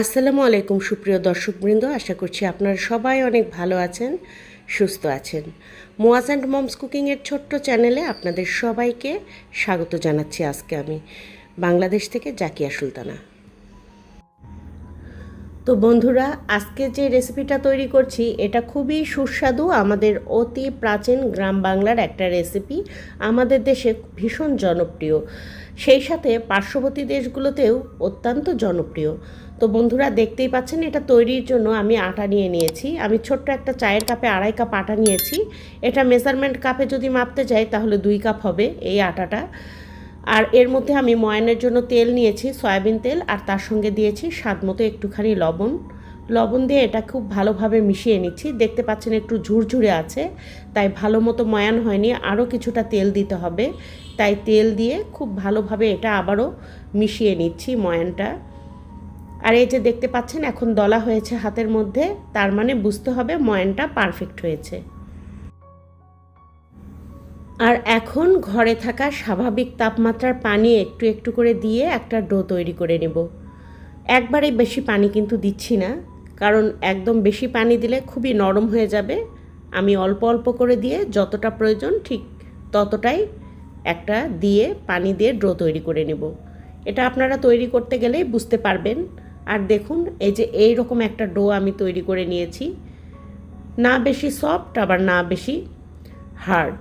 আসসালামু আলাইকুম সুপ্রিয় দর্শকবৃন্দ, আশা করছি আপনারা সবাই অনেক ভালো আছেন, সুস্থ আছেন। মোয়াজ অ্যান্ড মমস কুকিংয়ের ছোট্ট চ্যানেলে আপনাদের সবাইকে স্বাগত জানাচ্ছি আজকে আমি, বাংলাদেশ থেকে জাকিয়া সুলতানা। তো বন্ধুরা, আজকে যে রেসিপিটা তৈরি করছি, এটা খুবই সুস্বাদু, আমাদের অতি প্রাচীন গ্রাম বাংলার একটা রেসিপি, আমাদের দেশে ভীষণ জনপ্রিয়। সেই সাথে পার্শ্ববর্তী দেশগুলোতেও অত্যন্ত জনপ্রিয়। তো বন্ধুরা দেখতেই পাচ্ছেন, এটা তৈরির জন্য আমি আটা নিয়ে নিয়েছি। আমি ছোট্ট একটা চায়ের কাপে আড়াই কাপ আটা নিয়েছি। এটা মেজারমেন্ট কাপে যদি মাপতে যাই তাহলে দুই কাপ হবে এই আটাটা। আর এর মধ্যে আমি ময়ানের জন্য তেল নিয়েছি, সয়াবিন তেল, আর তার সঙ্গে দিয়েছি স্বাদ মতো একটুখানি লবণ। লবণ দিয়ে এটা খুব ভালোভাবে মিশিয়ে নিচ্ছি। দেখতে পাচ্ছেন একটু ঝুরঝুরে আছে, তাই ভালো মতো ময়ান হয়নি আরও কিছুটা তেল দিতে হবে। তাই তেল দিয়ে খুব ভালোভাবে এটা আবারও মিশিয়ে নিচ্ছি ময়ানটা। আর এই যে দেখতে পাচ্ছেন, এখন দলা হয়েছে হাতের মধ্যে, তার মানে বুঝতে হবে ময়ানটা পারফেক্ট হয়েছে। আর এখন ঘরে থাকা স্বাভাবিক তাপমাত্রার পানি একটু একটু করে দিয়ে একটা ডো তৈরি করে নেব। একবারে বেশি পানি কিন্তু দিচ্ছি না, কারণ একদম বেশি পানি দিলে খুবই নরম হয়ে যাবে। আমি অল্প অল্প করে দিয়ে যতটা প্রয়োজন ঠিক ততটাই একটা দিয়ে পানি দিয়ে ডো তৈরি করে নেব। এটা আপনারা তৈরি করতে গেলেই বুঝতে পারবেন। আর দেখুন, এই যে এই রকম একটা ডো আমি তৈরি করে নিয়েছি। না বেশি সফট, আবার না বেশি হার্ড।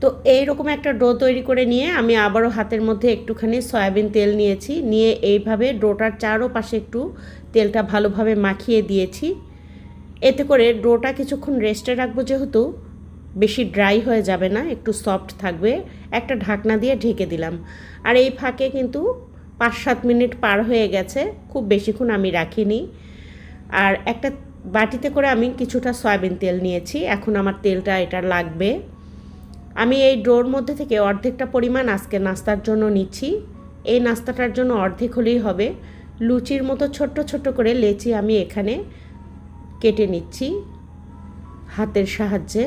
তো এই রকম একটা ডো তৈরি করে নিয়ে আমি আবারও হাতের মধ্যে একটুখানি সয়াবিন তেল নিয়েছি। নিয়ে এইভাবে ডোটার চারোপাশে একটু তেলটা ভালোভাবে মাখিয়ে দিয়েছি। এতে করে ডোটা কিছুক্ষণ রেস্টে রাখব যেহেতু বেশি ড্রাই হয়ে যাবে না, একটু সফট থাকবে। একটা ঢাকনা দিয়ে ঢেকে দিলাম। আর এই ফাঁকে কিন্তু পাঁচ সাত মিনিট পার হয়ে গেছে, খুব বেশিক্ষণ আমি রাখিনি। আর একটা বাটিতে করে আমি কিছুটা সয়াবিন তেল নিয়েছি, এখন আমার তেলটা এটা লাগবে। আমি এই ডোর মধ্যে থেকে অর্ধেকটা পরিমাণ আজকে নাস্তার জন্য নিচ্ছি। এই নাস্তাটার জন্য অর্ধেক হলেই হবে। লুচির মতো ছোট্ট ছোট্ট করে লেচি আমি এখানে কেটে নিচ্ছি হাতের সাহায্যে।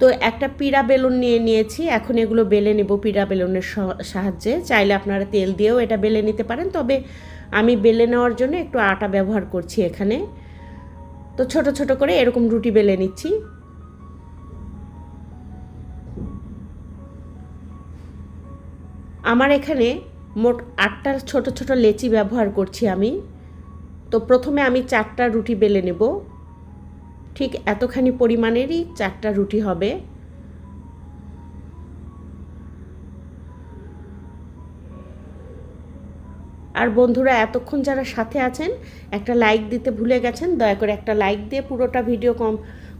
তো একটা পিড়া বেলুন নিয়ে নিয়েছি, এখন এগুলো বেলে নেব পিড়া বেলুনের সাহায্যে। চাইলে আপনারা তেল দিয়েও এটা বেলে নিতে পারেন, তবে আমি বেলে নেওয়ার জন্য একটু আটা ব্যবহার করছি এখানে। তো ছোট ছোট করে এরকম রুটি বেলে নিচ্ছি। আমার এখানে মোট আটটা ছোট ছোট লেচি ব্যবহার করছি আমি। তো প্রথমে আমি চারটা রুটি বেলে নেব। ঠিক এতখানি পরিমাণেরই চারটা রুটি হবে। আর বন্ধুরা, এতক্ষণ যারা সাথে আছেন, একটা লাইক দিতে ভুলে গেছেন, দয়া করে একটা লাইক দিয়ে পুরোটা ভিডিও কম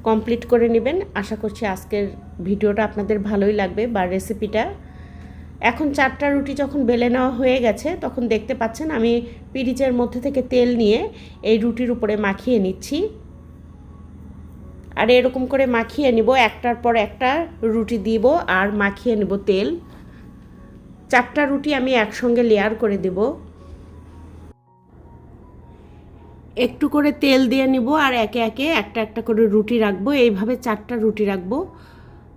কমপ্লিট করে নেবেন। আশা করছি আজকের ভিডিওটা আপনাদের ভালোই লাগবে বা রেসিপিটা এখন চারটা রুটি যখন বেলে নেওয়া হয়ে গেছে, তখন দেখতে পাচ্ছেন আমি পিরিচের মধ্যে থেকে তেল নিয়ে এই রুটির উপরে মাখিয়ে নিচ্ছি। আর এরকম করে মাখিয়ে নিব। একটার পর একটা রুটি দিব আর মাখিয়ে নেব তেল। চারটা রুটি আমি একসঙ্গে লেয়ার করে দেবো। একটু করে তেল দিয়ে নিব আর একে একে একটা একটা করে রুটি রাখব। এইভাবে চারটা রুটি রাখব।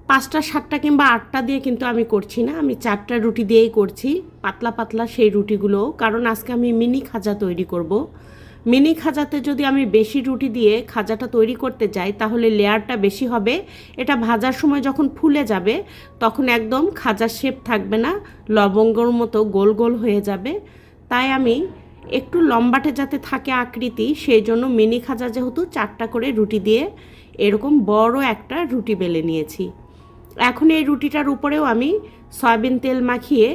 পাঁচটা, সাতটা কিংবা আটটা দিয়ে কিন্তু আমি করছি না। আমি চারটা রুটি দিয়েই করছি। পাতলা পাতলা সেই রুটিগুলো কারণ আজকে আমি মিনি খাজা তৈরি করব। মিনি খাজাতে যদি আমি বেশি রুটি দিয়ে খাজাটা তৈরি করতে যাই, তাহলে লেয়ারটা বেশি হবে। এটা ভাজার সময় যখন ফুলে যাবে, তখন একদম খাজার শেপ থাকবে না, লবঙ্গর মতো গোল গোল হয়ে যাবে। তাই আমি একটু লম্বাটে যাতে থাকে আকৃতি, সেই জন্য মিনি খাজা যেহেতু চারটা করে রুটি দিয়ে এরকম বড় একটা রুটি বেলে নিয়েছি। এখন এই রুটিটার উপরেও আমি সয়াবিন তেল মাখিয়ে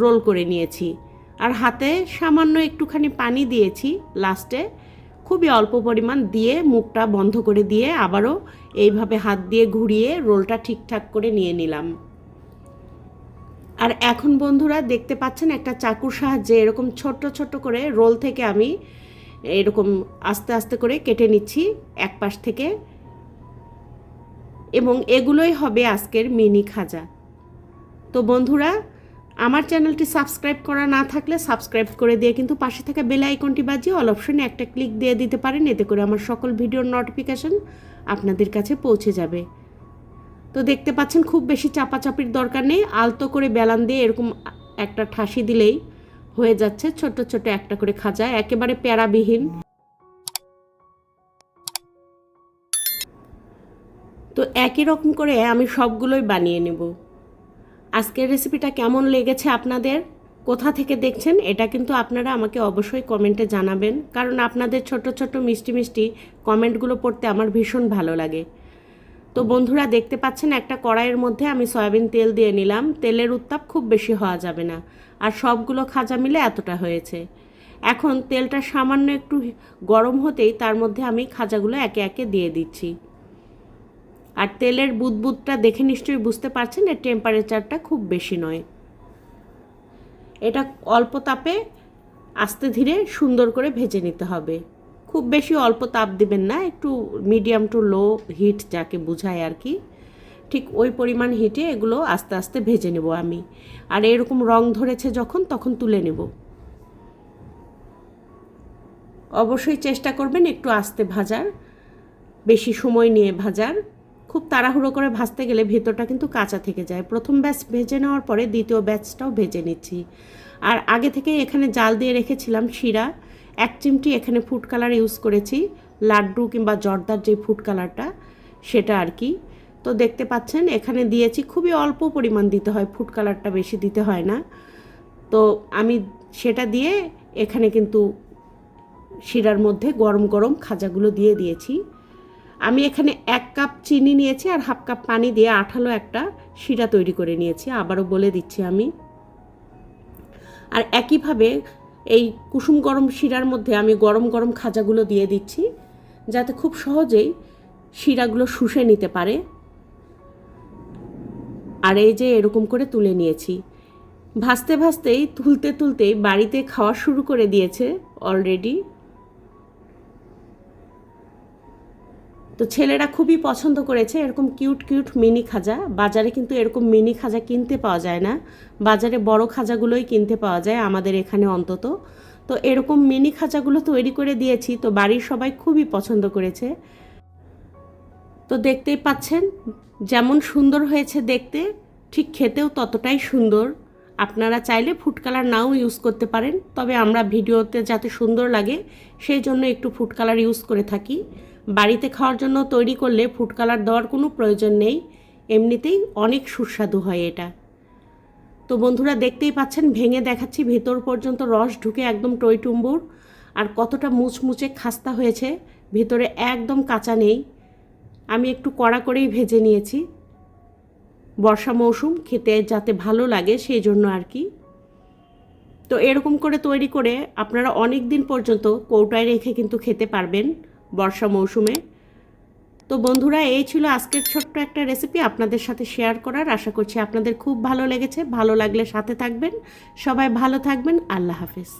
রোল করে নিয়েছি। আর হাতে সামান্য একটুখানি পানি দিয়েছি লাস্টে। খুবই অল্প পরিমাণ দিয়ে মুখটা বন্ধ করে দিয়ে আবারও এইভাবে হাত দিয়ে ঘুরিয়ে রোলটা ঠিকঠাক করে নিয়ে নিলাম। আর এখন বন্ধুরা দেখতে পাচ্ছেন একটা চাকুর সাহায্যে এরকম ছোট্ট ছোট্ট করে রোল থেকে আমি এরকম আস্তে আস্তে করে কেটে নিচ্ছি এক পাশ থেকে। এবং এগুলোই হবে আজকের মিনি খাজা। তো বন্ধুরা আমার চ্যানেলটি সাবস্ক্রাইব করা না থাকলে সাবস্ক্রাইব করে দিয়ে কিন্তু পাশে থাকা বেল আইকনটি বাজিয়ে অল অপশনে একটা ক্লিক দিয়ে দিতে পারেন, এতে করে আমার সকল ভিডিওর নোটিফিকেশন আপনাদের কাছে পৌঁছে যাবে। তো দেখতে পাচ্ছেন খুব বেশি চাপাচাপির দরকার নেই, আলতো করে বেলান দিয়ে এরকম একটা ঠাসি দিলেই হয়ে যাচ্ছে, ছোট ছোট একটা করে খাজা একেবারে প্যারাবিহীন। তো একই রকম করে আমি সবগুলোই বানিয়ে নেব। আজকের রেসিপিটা কেমন লেগেছে আপনাদের? কোথা থেকে দেখছেন? এটা কিন্তু আপনারা আমাকে অবশ্যই কমেন্টে জানাবেন। কারণ আপনাদের ছোট ছোট, মিষ্টি মিষ্টি কমেন্টগুলো পড়তে আমার ভীষণ ভালো লাগে। তো বন্ধুরা, দেখতে পাচ্ছেন একটা কড়াইয়ের মধ্যে আমি সয়াবিন তেল দিয়ে নিলাম। তেলের উত্তাপ খুব বেশি হওয়া যাবে না। আর সবগুলো খাজা মিলে এতটা হয়েছে। এখন তেলটা সামান্য একটু গরম হতেই তার মধ্যে আমি খাজাগুলো একে একে দিয়ে দিচ্ছি। আর তেলের বুদবুদটা দেখে নিশ্চয়ই বুঝতে পারছেন এর টেম্পারেচারটা খুব বেশি নয়। এটা অল্প তাপে আস্তে ধীরে সুন্দর করে ভেজে নিতে হবে। খুব বেশি অল্প তাপ দিবেন না, একটু মিডিয়াম টু লো হিট যাকে বুঝায় আর কি। ঠিক ওই পরিমাণ হিটে এগুলো আস্তে আস্তে ভেজে নেব আমি। আর এরকম রং ধরেছে যখন, তখন তুলে নেব। অবশ্যই চেষ্টা করবেন একটু আস্তে ভাজার, বেশি সময় নিয়ে ভাজার। খুব তাড়াহুড়ো করে ভাজতে গেলে ভেতরটা কিন্তু কাঁচা থেকে যায়। প্রথম ব্যাচ ভেজে নেওয়ার পরে দ্বিতীয় ব্যাচটাও ভেজে নিচ্ছি। আর আগে থেকে এখানে জাল দিয়ে রেখেছিলাম শিরা। এক চিমটি এখানে ফুড কালার ইউজ করেছি, লাড্ডু কিংবা জর্দার যে ফুড কালারটা সেটা আর কি। তো দেখতে পাচ্ছেন, এখানে দিয়েছি, খুবই অল্প পরিমাণ দিতে হয় ফুড কালারটা বেশি দিতে হয় না। তো আমি সেটা দিয়ে এখানে কিন্তু শিরার মধ্যে গরম গরম খাজাগুলো দিয়ে দিয়েছি। আমি এখানে এক কাপ চিনি নিয়েছি আর হাফ কাপ পানি দিয়ে আঠালো একটা শিরা তৈরি করে নিয়েছি, আবারও বলে দিচ্ছি আমি। আর একইভাবে এই কুসুম গরম শিরার মধ্যে আমি গরম গরম খাজাগুলো দিয়ে দিচ্ছি, যাতে খুব সহজেই শিরাগুলো শুষে নিতে পারে। আর এই যে এরকম করে তুলে নিয়েছি। ভাজতে ভাজতেই, তুলতে তুলতেই বাড়িতে খাওয়া শুরু করে দিয়েছে অলরেডি। তো ছেলেরা খুবই পছন্দ করেছে, এরকম কিউট কিউট মিনি খাজা। বাজারে কিন্তু এরকম মিনি খাজা কিনতে পাওয়া যায় না। বাজারে বড় খাজাগুলোই কিনতে পাওয়া যায় আমাদের এখানে অন্তত। তো এরকম মিনি খাজাগুলো তৈরি করে দিয়েছি, তো বাড়ির সবাই খুবই পছন্দ করেছে। তো দেখতেই পাচ্ছেন, যেমন সুন্দর হয়েছে দেখতে, ঠিক খেতেও ততটাই সুন্দর। আপনারা চাইলে ফুড কালার নাও ইউজ করতে পারেন, তবে আমরা ভিডিওতে যাতে সুন্দর লাগে, সেই জন্য একটু ফুড কালার ইউজ করে থাকি। বাড়িতে খাওয়ার জন্য তৈরি করলে ফুড কালার দেওয়ার কোনো প্রয়োজন নেই। এমনিতেই অনেক সুস্বাদু হয় এটা। তো বন্ধুরা, দেখতেই পাচ্ছেন, ভেঙে দেখাচ্ছি, ভেতর পর্যন্ত রস ঢুকে একদম টইটুম্বুর আর কতটা মুচমুচে খাস্তা হয়েছে, ভেতরে একদম কাঁচা নেই। আমি একটু কড়া করেই ভেজে নিয়েছি। বর্ষা মৌসুম, খেতে যাতে ভালো লাগে সেই জন্য আর কি। তো এরকম করে তৈরি করে আপনারা অনেক দিন পর্যন্ত কৌটায় রেখে কিন্তু খেতে পারবেন। বর্ষা মৌসুমে। তো বন্ধুরা, এই ছিল আজকের ছোট্ট একটা রেসিপি আপনাদের সাথে শেয়ার করার। আশা করছি আপনাদের খুব ভালো লেগেছে। ভালো লাগলে সাথে থাকবেন। সবাই ভালো থাকবেন। আল্লাহ হাফেজ।